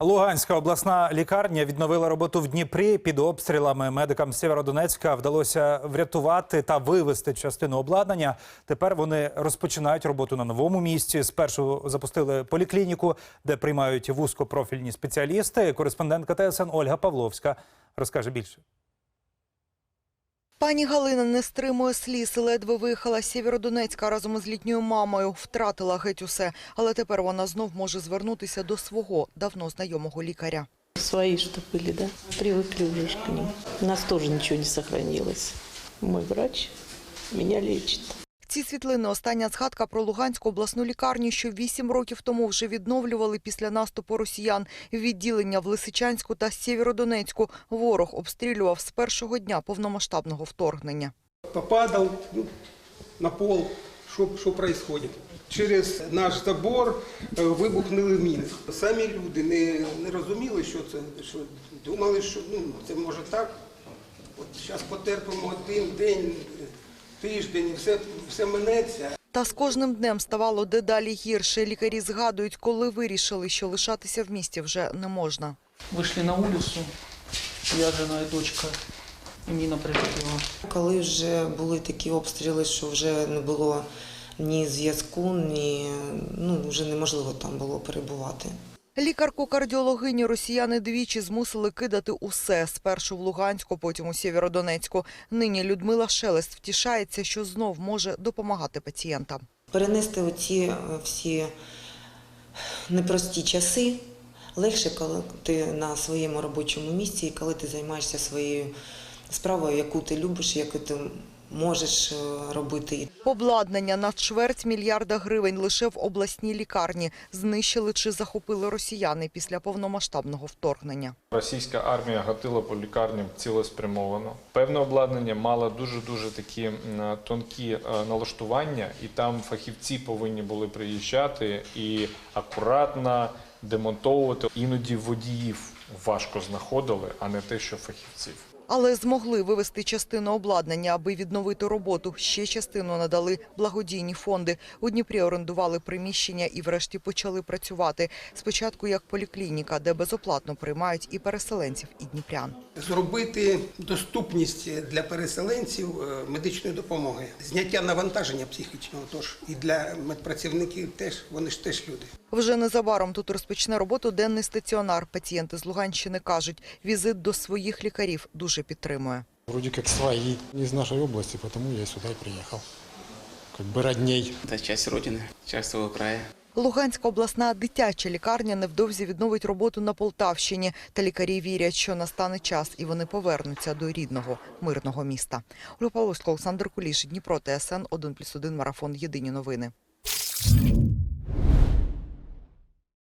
Луганська обласна лікарня відновила роботу в Дніпрі під обстрілами. Медикам Сєвєродонецька вдалося врятувати та вивезти частину обладнання. Тепер вони розпочинають роботу на новому місці. Спершу запустили поліклініку, де приймають вузькопрофільні спеціалісти. Кореспондентка ТСН Ольга Павловська розкаже більше. Пані Галина не стримує сліз, ледве виїхала з Сєвєродонецька разом із літньою мамою. Втратила геть усе. Але тепер вона знов може звернутися до свого давно знайомого лікаря. Свої що були, да? привикли вже ж к ним. У нас теж нічого не сохранилось. Мой врач мене лечит. Ці світлини – остання згадка про Луганську обласну лікарню, що вісім років тому вже відновлювали після наступу росіян. Відділення в Лисичанську та Сєвєродонецьку ворог обстрілював з першого дня повномасштабного вторгнення. попадал ну, на пол, что, что происходит. Через наш забор е, вибухнули міни. Самі люди не, не розуміли, що це, що думали, що ну, це може так. От зараз потерпимо один день, тиждень, і все, все минеться. Та з кожним днем ставало дедалі гірше. Лікарі згадують, коли вирішили, що лишатися в місті вже не можна. Вышли на улицу, я, жена и дочка, и мина прилетела. Коли вже були такі обстріли, що вже не було ні зв'язку, ні ну вже неможливо там було перебувати. Лікарку-кардіологиню росіяни двічі змусили кидати усе. Спершу в Луганську, потім у Сєвєродонецьку. Нині Людмила Шелест втішається, що знов може допомагати пацієнтам. Перенести оці е, всі непрості часи легше, коли ти на своєму робочому місці коли ти займаєшся своєю справою, яку ти любиш, яку ти можеш е, робити. Обладнання на чверть мільярда гривень лише в обласній лікарні знищили чи захопили росіяни після повномасштабного вторгнення. Російська армія гатила по лікарням цілеспрямовано. Певне обладнання мало дуже дуже такі тонкі е, налаштування, і там фахівці повинні були приїжджати і акуратно демонтовувати. Іноді водіїв важко знаходили, а не те, що фахівців. Але змогли вивести частину обладнання, аби відновити роботу. Ще частину надали благодійні фонди. У Дніпрі орендували приміщення і врешті почали працювати. Спочатку як поліклініка, де безоплатно приймають і переселенців, і дніпрян. Зробити доступність для переселенців е, медичної допомоги, зняття навантаження психічного, тож і для медпрацівників теж, вони ж теж люди. Вже незабаром тут розпочне роботу денний стаціонар. Пацієнти з Луганщини кажуть, візит до своїх лікарів дуже підтримує. Вроде как свои. Не из нашей области, потому я сюда и приехал. Как бы родней. Это часть Родины, часть своего края. Луганська обласна дитяча лікарня невдовзі відновить роботу на Полтавщині. Та лікарі вірять, що настане час і вони повернуться до рідного мирного міста. Ольга Павловська, Олександр Куліш, Дніпро, ТСН 1+,1 Марафон. Єдині новини.